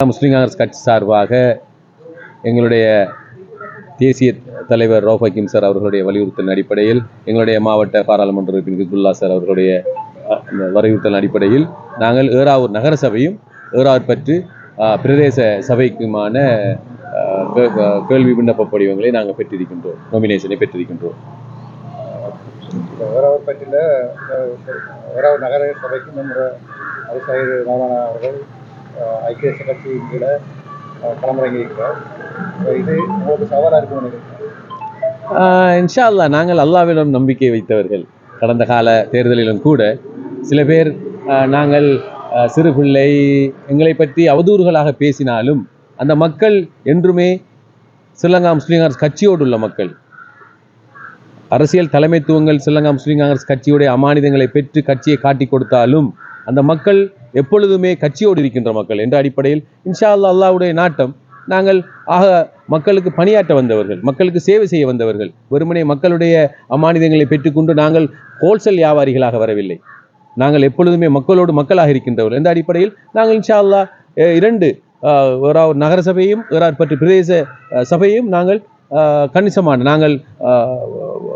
முஸ்லீம் காங்கிரஸ் கட்சி சார்பாக எங்களுடைய தேசிய தலைவர் ரோஃபகிம் சார் அவர்களுடைய வலியுறுத்தலின் அடிப்படையில் எங்களுடைய மாவட்ட பாராளுமன்ற உறுப்பினர் ஹிஸ்புல்லா சார் அவர்களுடைய வலியுறுத்தல் வலியுறுத்தலின் அடிப்படையில் நாங்கள் ஏறாவூர் நகர சபையும் ஏறாவூர் பற்று பிரதேச சபைக்குமான அஹ், கே- கேள்வி விண்ணப்ப படிவங்களை நாங்கள் பெற்றிருக்கின்றோம் நோமினேஷனை பெற்றிருக்கின்றோம். ஏறாவூர் பற்றியில் ஏறாவூர் நகர சபைக்கு நம்முடைய அரசு அவர்கள் ஐக்கிய தேசிய கட்சியின் கீழே களமிறங்கியிருக்கிறார். இது உங்களுக்கு சவாலாக இருக்கும் நினைக்கிறேன் இன்ஷா அல்லாஹ் நாங்கள் அல்லாவிடம் நம்பிக்கை வைத்தவர்கள். கடந்த கால தேர்தலிலும் கூட சில பேர் நாங்கள் சிறு பிள்ளை எங்களை பற்றி அவதூறுகளாக பேசினாலும் அந்த மக்கள் என்றுமே ஸ்ரீலங்கா முஸ்லீம் காங்கிரஸ் கட்சியோடு உள்ள மக்கள். அரசியல் தலைமைத்துவங்கள் ஸ்ரீலங்கா முஸ்லீம் காங்கிரஸ் கட்சியுடைய அமானிதங்களை பெற்று கட்சியை காட்டி கொடுத்தாலும் அந்த மக்கள் எப்பொழுதுமே கட்சியோடு இருக்கின்ற மக்கள் என்ற அடிப்படையில் இன்ஷா அல்லா அல்லாவுடைய நாட்டம். நாங்கள் ஆக மக்களுக்கு பணியாற்ற வந்தவர்கள் மக்களுக்கு சேவை செய்ய வந்தவர்கள் வெறுமனே மக்களுடைய அமானிதங்களை பெற்றுக்கொண்டு நாங்கள் ஹோல்சேல் வியாபாரிகளாக வரவில்லை. நாங்கள் எப்பொழுதுமே மக்களோடு மக்களாக இருக்கின்றவர்கள். என்ற அடிப்படையில் நாங்கள் இன்ஷா அல்லாஹ் இரண்டு அஹ், ஒரு நகர சபையும் ஒரு பற்றி பிரதேச சபையும் நாங்கள் கணிசமான நாங்கள்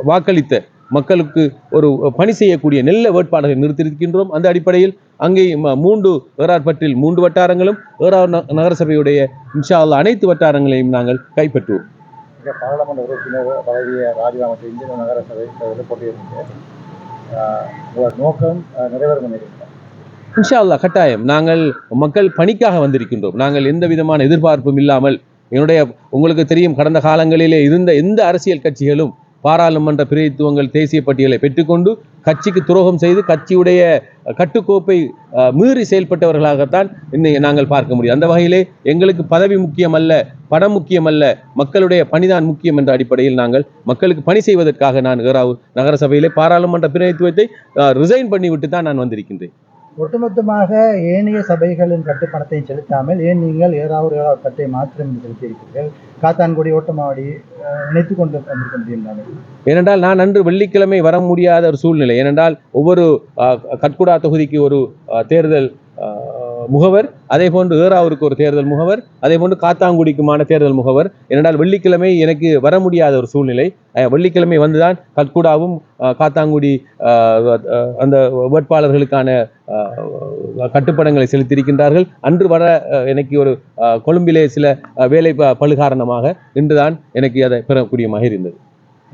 வாக்களித்த மக்களுக்கு ஒரு பணி செய்யக்கூடிய நல்ல வேட்பாளர்களை நிறுத்தியிருக்கின்றோம். அந்த அடிப்படையில் அங்கே மூன்று ஏறார்பற்றில் மூன்று வட்டாரங்களும் ஏறார் ந- நகரசபையுடைய இன்ஷா அல்லாஹ் அனைத்து வட்டாரங்களையும் நாங்கள் கைப்பற்றுவோம். பாராளுமன்ற உறுப்பினர் பதவியை ராஜினாமா செஞ்சு இந்த நகர சபை தேர்தலில் போட்டியிருந்தீங்க நோக்கம் நிறைவேறும் இன்ஷா அல்லாஹ் கட்டாயம் நாங்கள் மக்கள் பணிக்காக வந்திருக்கின்றோம். நாங்கள் எந்த விதமான எதிர்பார்ப்பும் இல்லாமல் என்னுடைய உங்களுக்கு தெரியும் கடந்த காலங்களிலே இருந்த எந்த அரசியல் கட்சிகளும் பாராளுமன்ற பிரதித்துவங்கள் தேசிய பட்டியலை பெற்றுக்கொண்டு கட்சிக்கு துரோகம் செய்து கட்சியுடைய கட்டுக்கோப்பை அஹ், மீறி செயல்பட்டவர்களாகத்தான் இன்னைக்கு நாங்கள் பார்க்க முடியும். அந்த வகையிலே எங்களுக்கு பதவி முக்கியம் அல்ல படம் முக்கியம் அல்ல மக்களுடைய பணிதான் முக்கியம் என்ற அடிப்படையில் நாங்கள் மக்களுக்கு பணி செய்வதற்காக நான் ஏறாவூர் நகரசபையிலே பாராளுமன்ற பிரதித்துவத்தை ரிசைன் பண்ணிவிட்டு தான் நான் வந்திருக்கின்றேன். ஒட்டுமொத்தமாக ஏனைய சபைகளின் கட்டுப்பணத்தை செலுத்தாமல் ஏன் நீங்கள் ஏறாவது ஏழாவது கட்டை மாத்திரம் செலுத்தியிருக்கிறீர்கள்? காத்தான்குடி ஓட்டமாவடி அஹ், இணைத்துக் கொண்டு வந்திருக்க முடியும் தானே ஏனென்றால் நான் அன்று வெள்ளிக்கிழமை வர முடியாத ஒரு சூழ்நிலை. ஏனென்றால் ஒவ்வொரு கட்குடா தொகுதிக்கு ஒரு அஹ், தேர்தல் முகவர் அதே போன்று ஏறாவூருக்கு ஒரு தேர்தல் முகவர் அதே போன்று காத்தாங்குடிக்குமான தேர்தல் முகவர். ஏனென்றால் வெள்ளிக்கிழமை எனக்கு வர முடியாத ஒரு சூழ்நிலை. அஹ், வெள்ளிக்கிழமை வந்துதான் கட்குடாவும் அஹ், காத்தாங்குடி அஹ், அஹ், அந்த வேட்பாளர்களுக்கான அஹ், கட்டுப்படங்களை செலுத்தியிருக்கின்றார்கள். அன்று வர எனக்கு ஒரு அஹ், கொழும்பிலே சில வேலை ப- காரணமாக இன்றுதான் எனக்கு அதை பெறக்கூடியமாக இருந்தது.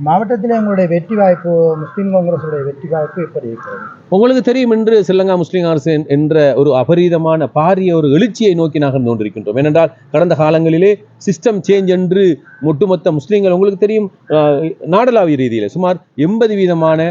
மாவட்டத்தில் எங்களுடைய வெற்றி வாய்ப்பு முஸ்லீம் காங்கிரஸுடைய வெற்றி வாய்ப்பு எப்படி இருக்கிறது. உங்களுக்கு தெரியும் என்று ஸ்ரீலங்கா முஸ்லீம் காங்கிரஸ் என்ற ஒரு அபரீதமான பாரிய ஒரு எழுச்சியை நோக்கி நகர்ந்து கொண்டிருக்கின்றோம். ஏனென்றால் கடந்த காலங்களிலே சிஸ்டம் சேஞ்ச் என்று ஒட்டுமொத்த முஸ்லீம்கள் உங்களுக்கு தெரியும் நாடளாவிய ரீதியில் சுமார் எண்பது வீதமான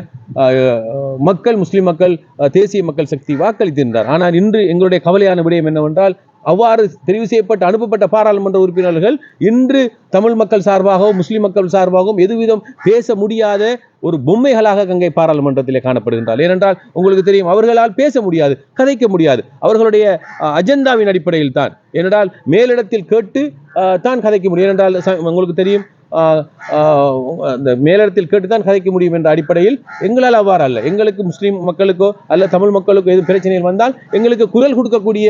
மக்கள் முஸ்லீம் மக்கள் தேசிய மக்கள் சக்தி வாக்களித்திருந்தார். ஆனால் இன்று எங்களுடைய கவலையான விடயம் என்னவென்றால் அவ்வாறு தெரிவு செய்யப்பட்ட அனுப்பப்பட்ட பாராளுமன்ற உறுப்பினர்கள் இன்று தமிழ் மக்கள் சார்பாகவும் முஸ்லிம் மக்கள் சார்பாகவும் எதுவிதம் பேச முடியாத ஒரு பொம்மைகளாக கங்கை பாராளுமன்றத்திலே காணப்படுகின்றார் ஏனென்றால் உங்களுக்கு தெரியும் அவர்களால் பேச முடியாது கதைக்க முடியாது. அவர்களுடைய அஜெண்டாவின் அடிப்படையில் தான் ஏனென்றால் மேலிடத்தில் கேட்டு தான் கதைக்க முடியும். ஏனென்றால் உங்களுக்கு தெரியும் அந்த மேலிடத்தில் கேட்டுத்தான் கதைக்க முடியும் என்ற அடிப்படையில் எங்களால் அவ்வாறு அல்ல. எங்களுக்கு முஸ்லீம் மக்களுக்கோ அல்ல தமிழ் மக்களுக்கோ எதுவும் பிரச்சனைகள் வந்தால் எங்களுக்கு குரல் கொடுக்கக்கூடிய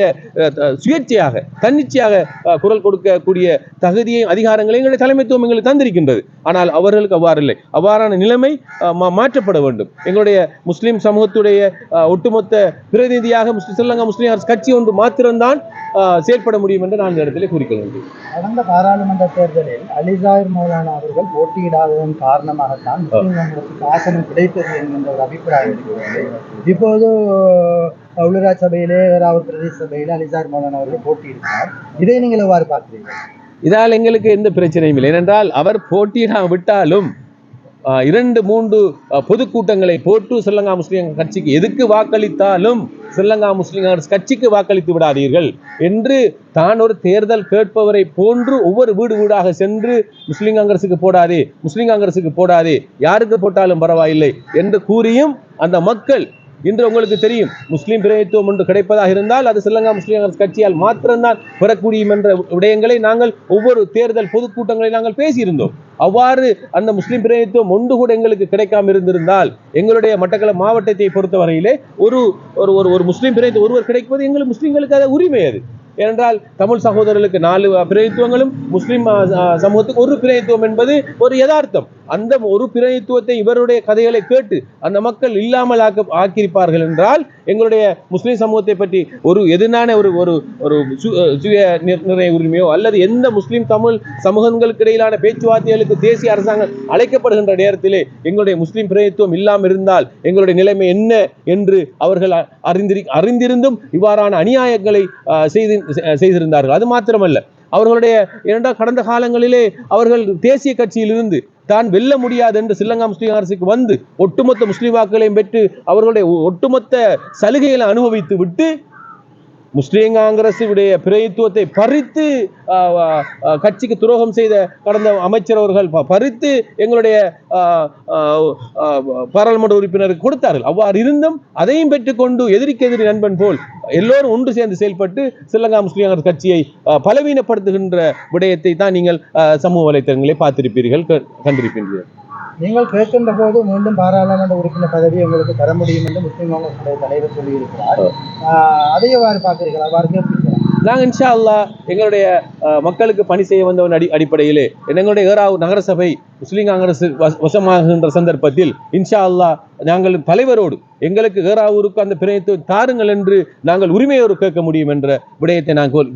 சுயேட்சையாக தன்னிச்சையாக குரல் கொடுக்கக்கூடிய தகுதியையும் அதிகாரங்களையும் எங்களுடைய தலைமைத்துவம் எங்களுக்கு தந்திருக்கின்றது. ஆனால் அவர்களுக்கு அவ்வாறு இல்லை. அவ்வாறான நிலைமை மாற்றப்பட வேண்டும். எங்களுடைய முஸ்லீம் சமூகத்துடைய ஒட்டுமொத்த பிரதிநிதியாக முஸ்லீம் ஸ்ரீலங்கா முஸ்லீம் அரசு கட்சி ஒன்று மாத்திரம்தான் செயல்பட முடியும் என்று நான் இந்த இடத்திலே கூறிக்கொள்கின்றேன் கடந்த பாராளுமன்ற தேர்தலில் அலிசாயர் மௌலானா அவர்கள் போட்டியிடாததன் காரணமாகத்தான் முஸ்லீம் காங்கிரசுக்கு ஆசனம் கிடைத்தது என்கின்ற ஒரு அபிப்பிராயம் இருக்கிறது. இப்போது உள்ளூராட்சி சபையிலே ஏறாவூர் பிரதேச சபையிலே அலிசாயர் மௌலானா அவர்கள் போட்டியிடுகிறார் இதை நீங்கள் எவ்வாறு பார்க்கிறீர்கள்? இதால் எங்களுக்கு எந்த பிரச்சனையும் இல்லை. ஏனென்றால் அவர் போட்டியிட விட்டாலும் இரண்டு மூன்று பொதுக்கூட்டங்களை போட்டு ஸ்ரீலங்கா முஸ்லீம் கட்சிக்கு எதுக்கு வாக்களித்தாலும் ஸ்ரீலங்கா முஸ்லீம் காங்கிரஸ் கட்சிக்கு வாக்களித்து விடாதீர்கள் என்று தான் ஒரு தேர்தல் கேட்பவரை போன்று ஒவ்வொரு வீடு வீடாக சென்று முஸ்லீம் காங்கிரஸுக்கு போடாதே முஸ்லீம் காங்கிரஸுக்கு போடாதே யாருக்கு போட்டாலும் பரவாயில்லை என்று கூறியும் அந்த மக்கள் இன்று உங்களுக்கு தெரியும். முஸ்லீம் பிரதித்துவம் ஒன்று கிடைப்பதாக இருந்தால் அது ஸ்ரீலங்கா முஸ்லீம் கட்சியால் மாத்திரம்தான் பெறக்கூடியும் என்ற விடயங்களை நாங்கள் ஒவ்வொரு தேர்தல் பொதுக்கூட்டங்களை நாங்கள் பேசியிருந்தோம். அவ்வாறு அந்த முஸ்லீம் பிரதித்துவம் ஒன்று கூட எங்களுக்கு கிடைக்காம இருந்திருந்தால் எங்களுடைய மட்டக்களப்பு மாவட்டத்தை பொறுத்தவரையிலே ஒரு ஒரு ஒரு ஒரு முஸ்லீம் பிரதித்துவம் ஒருவர் கிடைப்பது எங்களுக்கு முஸ்லீம்களுக்கு அது உரிமை அது. ஏனென்றால் தமிழ் சகோதரர்களுக்கு நாலு பிரதித்துவங்களும் முஸ்லீம் சமூகத்துக்கு ஒரு பிரதித்துவம் என்பது ஒரு யதார்த்தம். அந்த ஒரு பிரதித்துவத்தை இவருடைய கதைகளை கேட்டு அந்த மக்கள் இல்லாமல் ஆக்க ஆக்கியிருப்பார்கள் என்றால் எங்களுடைய முஸ்லீம் சமூகத்தை பற்றி ஒரு எதிரான ஒரு ஒரு ஒரு சு- சுய நிர்ணய உரிமையோ அல்லது எந்த முஸ்லீம் தமிழ் சமூகங்களுக்கு இடையிலான பேச்சுவார்த்தைகளுக்கு தேசிய அரசாங்கம் அழைக்கப்படுகின்ற நேரத்திலே எங்களுடைய முஸ்லீம் பிரதித்துவம் இல்லாமல் இருந்தால் எங்களுடைய நிலைமை என்ன என்று அவர்கள் அ- அறிந்திருந்தும் இவ்வாறான அநியாயங்களை செய்து செய்திருந்தார்கள். அது மாத்திரமல்ல. அவர்களுடைய இரண்டாம் கடந்த காலங்களிலே அவர்கள் தேசிய கட்சியிலிருந்து தான் வெல்ல முடியாது என்று சில்லங்கா முஸ்லீம் அரசுக்கு வந்து ஒட்டுமொத்த முஸ்லிம் வாக்குகளையும் பெற்று அவர்களுடைய ஒட்டுமொத்த சலுகைகளை அனுபவித்து விட்டு முஸ்லீம் காங்கிரசுடைய பிரதித்துவத்தை பறித்து கட்சிக்கு துரோகம் செய்த கடந்த அமைச்சர் அவர்கள் பறித்து எங்களுடைய பாராளுமன்ற உறுப்பினருக்கு கொடுத்தார்கள். அவ்வாறு இருந்தும் அதையும் பெற்றுக்கொண்டு எதிரிக்கு எதிரி நண்பன் போல் எல்லோரும் ஒன்று சேர்ந்து செயல்பட்டு ஸ்ரீலங்கா முஸ்லீம் காங்கிரஸ் கட்சியை பலவீனப்படுத்துகின்ற விடயத்தை தான் நீங்கள் சமூக வலைத்தளங்களை பார்த்திருப்பீர்கள் க- கண்டிருப்பீர்கள். நீங்கள் கேட்கின்ற போது மீண்டும் பாராளுமன்ற உறுப்பினர் பதவி உங்களுக்கு தர முடியும் என்று முஸ்லீம் காங்கிரஸ் தலைவர் சொல்லியிருக்கிறார். அதை எவ்வாறு பார்க்கிறீர்கள்? அவ்வாறு நாங்கள் இன்ஷா அல்லாஹ் எங்களுடைய மக்களுக்கு பணி செய்ய வந்தவன் அடி அடிப்படையிலே எங்களுடைய ஏராவு நகரசபை முஸ்லீம் காங்கிரஸ் வச- வசமாகின்ற சந்தர்ப்பத்தில் இன்ஷா அல்லா நாங்கள் தலைவரோடு எங்களுக்கு ஏராவூருக்கு அந்த பிரயத்தை தாருங்கள் என்று நாங்கள் உரிமையோடு கேட்க முடியும் என்ற விடயத்தை நான் கோல்-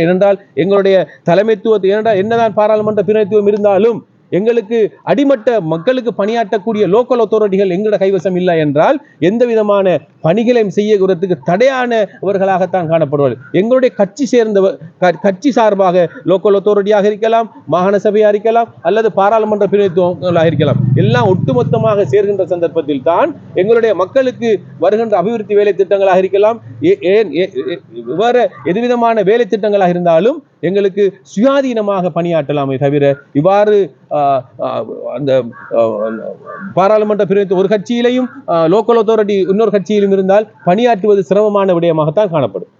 ஏனென்றால் எங்களுடைய தலைமைத்துவத்தை ஏனென்றால் என்னதான் பாராளுமன்ற பிரதித்துவம் இருந்தாலும் எங்களுக்கு அடிமட்ட மக்களுக்கு பணியாற்றக்கூடிய லோக்கல் அத்தாரிட்டிகள் எங்களோட கைவசம் இல்லை என்றால் எந்த விதமான பணிகளையும் தடையான தடையானவர்களாகத்தான் காணப்படுவார்கள். எங்களுடைய கட்சி சேர்ந்த க- கட்சி சார்பாக லோக்கல் அத்தாரிட்டியாக இருக்கலாம் மாகாண சபையாக இருக்கலாம் அல்லது பாராளுமன்ற பிரதிநிதித்துவங்களாக இருக்கலாம். எல்லாம் ஒட்டுமொத்தமாக சேர்கின்ற சந்தர்ப்பத்தில் தான் எங்களுடைய மக்களுக்கு வருகின்ற அபிவிருத்தி வேலை திட்டங்களாக இருக்கலாம் ஏ- ஏன் ஏ- வேற எதுவிதமான வேலை திட்டங்களாக இருந்தாலும் எங்களுக்கு சுயாதீனமாக பணியாற்றலாமே தவிர இவ்வாறு ஆஹ், அந்த பாராளுமன்ற பிரிவு ஒரு கட்சியிலையும் லோக்கல் அத்தாரிட்டி இன்னொரு கட்சியிலும் இருந்தால் பணியாற்றுவது சிரமமான விடயமாகத்தான் காணப்படும்.